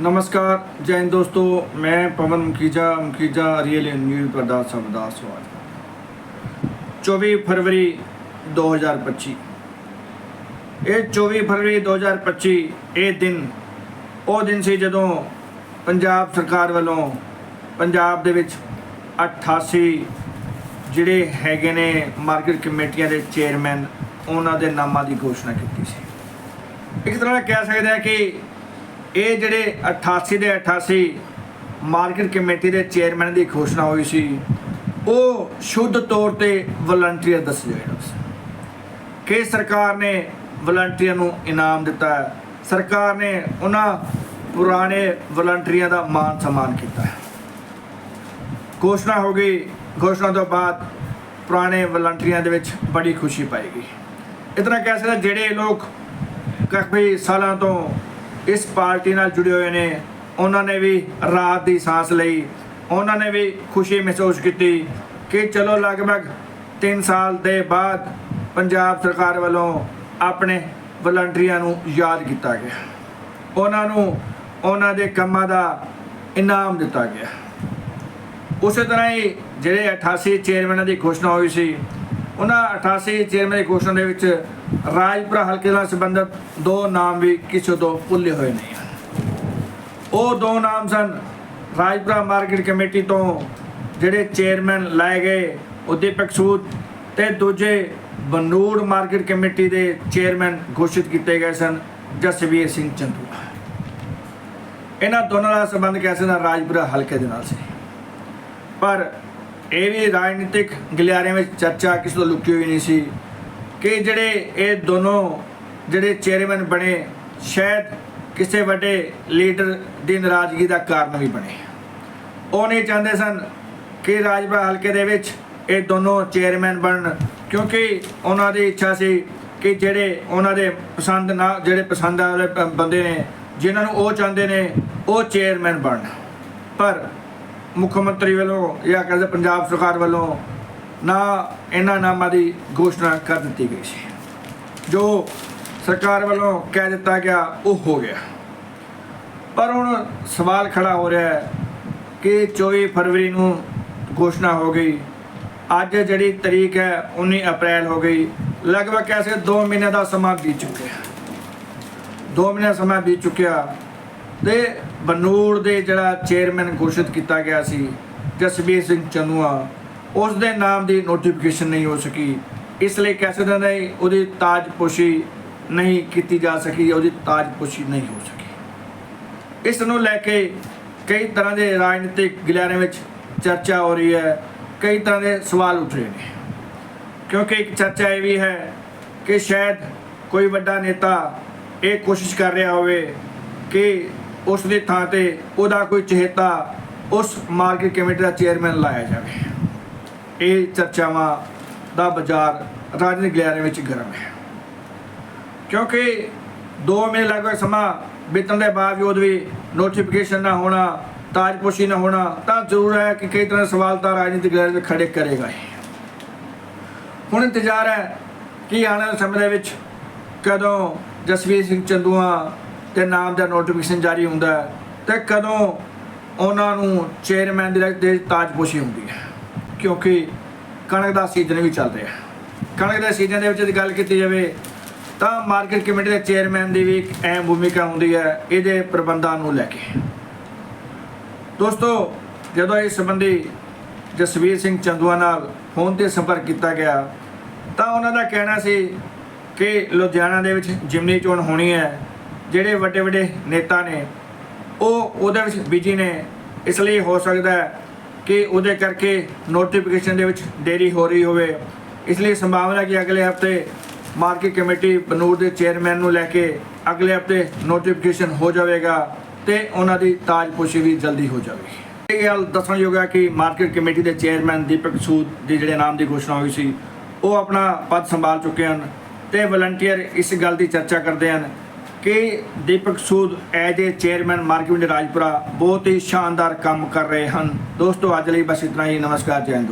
ਨਮਸਕਾਰ, ਜੈ ਹਿੰਦ ਦੋਸਤੋ, ਮੈਂ ਪਵਨ ਮੁਖੀਜਾ ਮੁਖੀਜਾ ਰੀਅਲ ਨਿਊਜ਼ ਤੁਹਾਡਾ ਸਭ ਦਾ ਸਵਾਗਤ 24 ਫਰਵਰੀ 2025 ਇਹ 24 ਫਰਵਰੀ 2025 ਇਹ ਦਿਨ, ਉਹ ਦਿਨ ਸੀ ਜਦੋਂ ਪੰਜਾਬ ਸਰਕਾਰ ਵੱਲੋਂ ਪੰਜਾਬ ਦੇ ਵਿੱਚ 88 ਜਿਹੜੇ ਹੈਗੇ ਨੇ ਮਾਰਕੀਟ ਕਮੇਟੀਆਂ ਦੇ ਚੇਅਰਮੈਨ, ਉਹਨਾਂ ਦੇ ਨਾਮਾਂ ਦੀ ਘੋਸ਼ਣਾ ਕੀਤੀ ਸੀ। ਇੱਕ ਤਰ੍ਹਾਂ ਕਹਿ ਸਕਦੇ ਆ ਕਿ ਇਹ ਜਿਹੜੇ 88 ਦੇ 88 ਮਾਰਕੀਟ ਕਮੇਟੀ ਦੇ ਚੇਅਰਮੈਨ ਦੀ ਘੋਸ਼ਣਾ ਹੋਈ ਸੀ, ਉਹ ਸ਼ੁੱਧ ਤੌਰ ਤੇ ਵਲੰਟੀਅਰ ਦੱਸੇ ਗਏ ਨੇ ਕਿ ਸਰਕਾਰ ਨੇ ਵਲੰਟੀਅਰ ਨੂੰ ਇਨਾਮ ਦਿੱਤਾ ਸਰਕਾਰ ਨੇ ਉਹਨਾਂ ਪੁਰਾਣੇ ਵਲੰਟੀਅਰਾਂ ਦਾ ਮਾਨ ਸਨਮਾਨ ਕੀਤਾ ਘੋਸ਼ਣਾ ਹੋ ਗਈ। ਘੋਸ਼ਣਾ ਤੋਂ ਬਾਅਦ ਪੁਰਾਣੇ ਵਲੰਟੀਅਰਾਂ ਦੇ ਵਿੱਚ ਬੜੀ ਖੁਸ਼ੀ ਪਾਈ ਗਈ। ਇਤਨਾ ਕਹਿ ਸਕਦਾ ਜਿਹੜੇ ਲੋਕ ਕਾਫੀ ਸਾਲਾਂ ਤੋਂ ਇਸ ਪਾਰਟੀ ਨਾਲ ਜੁੜੇ ਹੋਏ ਨੇ। ਉਹਨਾਂ ਨੇ ਵੀ ਰਾਤ ਦੀ ਸਾਹ ਲਈ, ਉਹਨਾਂ ਨੇ ਵੀ ਖੁਸ਼ੀ ਮਹਿਸੂਸ ਕੀਤੀ ਕਿ ਚਲੋ ਲਗਭਗ 3 ਸਾਲ ਦੇ ਬਾਅਦ ਪੰਜਾਬ ਸਰਕਾਰ ਵੱਲੋਂ ਆਪਣੇ ਵਲੰਟੀਅਰਾਂ ਨੂੰ ਯਾਦ ਕੀਤਾ ਗਿਆ। ਉਹਨਾਂ ਨੂੰ ਉਹਨਾਂ ਦੇ ਕੰਮਾਂ ਦਾ ਇਨਾਮ ਦਿੱਤਾ ਗਿਆ। ਉਸੇ ਤਰ੍ਹਾਂ ਹੀ ਜਿਹੜੇ 88 ਚੇਅਰਮੈਨਾਂ ਦੀ ਘੋਸ਼ਣਾ ਹੋਈ ਸੀ ਉਹਨਾਂ 88 ਚੇਅਰਮੈਨ ਦੀ ਘੋਸ਼ਣਾ ਦੇ ਵਿੱਚ ਰਾਜਪੁਰਾ ਹਲਕੇ ਨਾਲ ਸੰਬੰਧਿਤ ਦੋ ਨਾਮ ਵੀ ਕਿਸੇ ਤੋਂ ਭੁੱਲੇ ਹੋਏ ਨਹੀਂ ਹਨ। ਉਹ ਦੋ ਨਾਮ ਸਨ, ਰਾਜਪੁਰਾ ਮਾਰਕੀਟ ਕਮੇਟੀ ਤੋਂ ਜਿਹੜੇ ਚੇਅਰਮੈਨ ਲਾਏ ਗਏ ਉਦੀਪਕ ਸੂਦ ਤੇ ਦੂਜੇ ਬਨੂੜ ਮਾਰਕੀਟ ਕਮੇਟੀ ਦੇ ਚੇਅਰਮੈਨ ਘੋਸ਼ਿਤ ਕੀਤੇ ਗਏ ਸਨ, ਜਸਵੀਰ ਸਿੰਘ ਚੰਦੂ। ਇਹਨਾਂ ਦੋਨਾਂ ਦਾ ਸੰਬੰਧ ਕੈਸੇ ਦਾ ਰਾਜਪੁਰਾ ਹਲਕੇ ਦੇ ਨਾਲ ਸੀ। ਪਰ ਇਹ ਵੀ ਰਾਜਨੀਤਿਕ ਗਲਿਆਰਿਆਂ ਵਿੱਚ ਚਰਚਾ ਕਿਸੇ ਤੋਂ ਲੁਕੀ ਹੋਈ ਨਹੀਂ ਸੀ ਕਿ ਜਿਹੜੇ ਇਹ ਦੋਨੋਂ ਜਿਹੜੇ ਚੇਅਰਮੈਨ ਬਣੇ, ਸ਼ਾਇਦ ਕਿਸੇ ਵੱਡੇ ਲੀਡਰ ਦੀ ਨਾਰਾਜ਼ਗੀ ਦਾ ਕਾਰਨ ਵੀ ਬਣੇ। ਉਹ ਨਹੀਂ ਚਾਹੁੰਦੇ ਸਨ ਕਿ ਰਾਜਪੁਰਾ ਹਲਕੇ ਦੇ ਵਿੱਚ ਇਹ ਦੋਨੋਂ ਚੇਅਰਮੈਨ ਬਣਨ, ਕਿਉਂਕਿ ਉਹਨਾਂ ਦੀ ਇੱਛਾ ਸੀ ਕਿ ਜਿਹੜੇ ਉਹਨਾਂ ਦੇ ਪਸੰਦ ਨਾ, ਜਿਹੜੇ ਪਸੰਦ ਵਾਲੇ ਬੰਦੇ ਨੇ, ਜਿਨ੍ਹਾਂ ਨੂੰ ਉਹ ਚਾਹੁੰਦੇ ਨੇ, ਉਹ ਚੇਅਰਮੈਨ ਬਣਨ। ਪਰ ਮੁੱਖ ਮੰਤਰੀ ਵੱਲੋਂ ਜਾਂ ਕਹਿੰਦੇ ਪੰਜਾਬ ਸਰਕਾਰ ਵੱਲੋਂ ਨਾ ਇਹਨਾਂ ਨਾਮਾਂ ਦੀ ਘੋਸ਼ਣਾ ਕਰ ਦਿੱਤੀ ਗਈ ਸੀ। ਜੋ ਸਰਕਾਰ ਵੱਲੋਂ ਕਹਿ ਦਿੱਤਾ ਗਿਆ, ਉਹ ਹੋ ਗਿਆ। ਪਰ ਹੁਣ ਸਵਾਲ ਖੜਾ ਹੋ ਰਿਹਾ ਹੈ ਕਿ 24 ਫਰਵਰੀ ਨੂੰ ਘੋਸ਼ਣਾ ਹੋ ਗਈ। ਅੱਜ ਜਿਹੜੀ ਤਰੀਕ ਹੈ 19 ਅਪ੍ਰੈਲ ਹੋ ਗਈ। ਲਗਭਗ ਕੈਸੇ 2 ਮਹੀਨੇ ਦਾ ਸਮਾਂ ਬੀਤ ਚੁੱਕਿਆ। 2 ਮਹੀਨੇ ਦਾ ਸਮਾਂ ਬੀਤ ਚੁੱਕਿਆ। ਤੇ ਬਨੂੜ ਦੇ ਜਿਹੜਾ ਚੇਅਰਮੈਨ ਘੋਸ਼ਿਤ ਕੀਤਾ ਗਿਆ ਸੀ, ਜਸਬੀਰ ਸਿੰਘ ਚਨੂਆ, ਉਸ ਦੇ ਨਾਮ ਦੀ ਨੋਟੀਫਿਕੇਸ਼ਨ ਨਹੀਂ ਹੋ ਸਕੀ। ਇਸ ਲਈ ਕਹਿ ਸਕਦੇ ਨੇ ਉਹਦੀ ਤਾਜਪੋਸ਼ੀ ਨਹੀਂ ਕੀਤੀ ਜਾ ਸਕੀ, ਉਹਦੀ ਤਾਜਪੋਸ਼ੀ ਨਹੀਂ ਹੋ ਸਕੀ। ਇਸ ਨੂੰ ਲੈ ਕੇ ਕਈ ਤਰ੍ਹਾਂ ਦੇ ਰਾਜਨੀਤਿਕ ਗਿਲਾਰਿਆਂ ਵਿੱਚ ਚਰਚਾ ਹੋ ਰਹੀ ਹੈ, ਕਈ ਤਰ੍ਹਾਂ ਦੇ ਸਵਾਲ ਉੱਠ ਰਹੇ ਨੇ। ਕਿਉਂਕਿ ਇੱਕ ਚਰਚਾ ਇਹ ਵੀ ਹੈ ਕਿ ਸ਼ਾਇਦ ਕੋਈ ਵੱਡਾ ਨੇਤਾ ਇਹ ਕੋਸ਼ਿਸ਼ ਕਰ ਰਿਹਾ ਹੋਵੇ ਕਿ ਉਸ ਦੀ ਥਾਂ ਤੇ ਉਹਦਾ ਕੋਈ ਚਹੇਤਾ ਉਸ ਮਾਰਕੀਟ ਕਮੇਟੀ ਦਾ ਚੇਅਰਮੈਨ ਲਾਇਆ ਜਾਵੇ। ਇਹ ਚਰਚਾਵਾਂ ਦਾ ਬਾਜ਼ਾਰ ਰਾਜਨੀਤਿਕ ਗਿਆਰੇ ਵਿੱਚ ਗਰਮ ਹੈ। ਕਿਉਂਕਿ 2 ਮਹੀਨੇ ਲਗਭਗ ਸਮਾਂ ਬੀਤਣ ਦੇ ਬਾਵਜੂਦ ਵੀ ਨੋਟੀਫਿਕੇਸ਼ਨ ਨਾ ਹੋਣਾ, ਤਾਜਪੋਸ਼ੀ ਨਾ ਹੋਣਾ, ਤਾਂ ਜ਼ਰੂਰ ਹੈ ਕਿ ਕਈ ਤਰ੍ਹਾਂ ਦੇ ਸਵਾਲ ਤਾਂ ਰਾਜਨੀਤਿਕ ਗਿਆਰੇ ਵਿੱਚ ਖੜੇ ਕਰੇਗਾ ਹੀ। ਹੁਣ ਇੰਤਜ਼ਾਰ ਹੈ ਕਿ ਆਉਣ ਵਾਲੇ ਸਮੇਂ ਦੇ ਵਿੱਚ ਕਦੋਂ ਜਸਵੀਰ ਸਿੰਘ ਚੰਦੂਆ ਤੇ ਨਾਮ ਦਾ ਨੋਟੀਫਿਕੇਸ਼ਨ ਜਾਰੀ ਹੁੰਦਾ ਹੈ ਤੇ ਕਦੋਂ ਉਹਨਾਂ ਨੂੰ ਚੇਅਰਮੈਨ ਦੀ ਦੇ ਤਾਜਪੋਸ਼ੀ ਹੁੰਦੀ ਹੈ। ਕਿਉਂਕਿ ਕਣਕ ਦਾ ਸੀਜ਼ਨ ਵੀ ਚੱਲ ਰਿਹਾ ਕਣਕ ਦੇ ਸੀਜ਼ਨ ਦੇ ਵਿੱਚ ਜੇ ਗੱਲ ਕੀਤੀ ਜਾਵੇ ਤਾਂ ਮਾਰਕੀਟ ਕਮੇਟੀ ਦੇ ਚੇਅਰਮੈਨ ਦੀ ਵੀ ਇੱਕ ਅਹਿਮ ਭੂਮਿਕਾ ਹੁੰਦੀ ਹੈ ਇਹਦੇ ਪ੍ਰਬੰਧਾਂ ਨੂੰ ਲੈ ਕੇ। ਦੋਸਤੋ, ਜਦੋਂ ਇਸ ਸੰਬੰਧੀ ਜਸਵੀਰ ਸਿੰਘ ਚੰਦੂਆ ਨਾਲ ਫੋਨ ਤੇ ਸੰਪਰਕ ਕੀਤਾ ਗਿਆ, ਤਾਂ ਉਹਨਾਂ ਦਾ ਕਹਿਣਾ ਸੀ ਕਿ ਲੁਧਿਆਣਾ ਦੇ ਵਿੱਚ ਜਿਮਨੀ ਚੋਣ ਹੋਣੀ ਹੈ। ਜਿਹੜੇ ਵੱਡੇ ਵੱਡੇ ਨੇਤਾ ਨੇ, ਉਹ ਉਹਦੇ ਵਿੱਚ ਬਿਜ਼ੀ ਨੇ। ਇਸ ਲਈ ਹੋ ਸਕਦਾ ਹੈ ਕਿ ਉਹਦੇ ਕਰਕੇ ਨੋਟੀਫਿਕੇਸ਼ਨ ਦੇ ਵਿੱਚ ਦੇਰੀ ਹੋ ਰਹੀ ਹੋਵੇ। ਇਸ ਲਈ ਸੰਭਾਵਨਾ ਕਿ ਅਗਲੇ ਹਫ਼ਤੇ ਮਾਰਕੀਟ ਕਮੇਟੀ ਬਨੂਰ ਦੇ ਚੇਅਰਮੈਨ ਨੂੰ ਲੈ ਕੇ ਅਗਲੇ ਹਫ਼ਤੇ ਨੋਟੀਫਿਕੇਸ਼ਨ ਹੋ ਜਾਵੇਗਾ ਤੇ ਉਹਨਾਂ ਦੀ ਤਾਜਪੋਸ਼ੀ ਵੀ ਜਲਦੀ ਹੋ ਜਾਵੇਗੀ। ਇਹ ਗੱਲ ਦੱਸਣਯੋਗ ਹੈ ਕਿ ਮਾਰਕੀਟ ਕਮੇਟੀ ਦੇ ਚੇਅਰਮੈਨ ਦੀਪਕ ਸੂਦ ਦੀ ਜਿਹੜੇ ਨਾਮ ਦੀ ਘੋਸ਼ਣਾ ਹੋਈ ਸੀ, ਉਹ ਆਪਣਾ ਪਦ ਸੰਭਾਲ ਚੁੱਕੇ ਹਨ ਤੇ ਵਲੰਟੀਅਰ ਇਸ ਗੱਲ ਦੀ ਚਰਚਾ ਕਰਦੇ ਹਨ ਕਿ Deepak Sood as a chairman market Rajpura ਬਹੁਤ ਹੀ ਸ਼ਾਨਦਾਰ ਕੰਮ ਕਰ ਰਹੇ ਹਨ। ਦੋਸਤੋ, ਅੱਜ ਲਈ ਬਸ ਇਤਨਾ ਹੀ। ਨਮਸਕਾਰ, ਜੈ ਹਿੰਦ।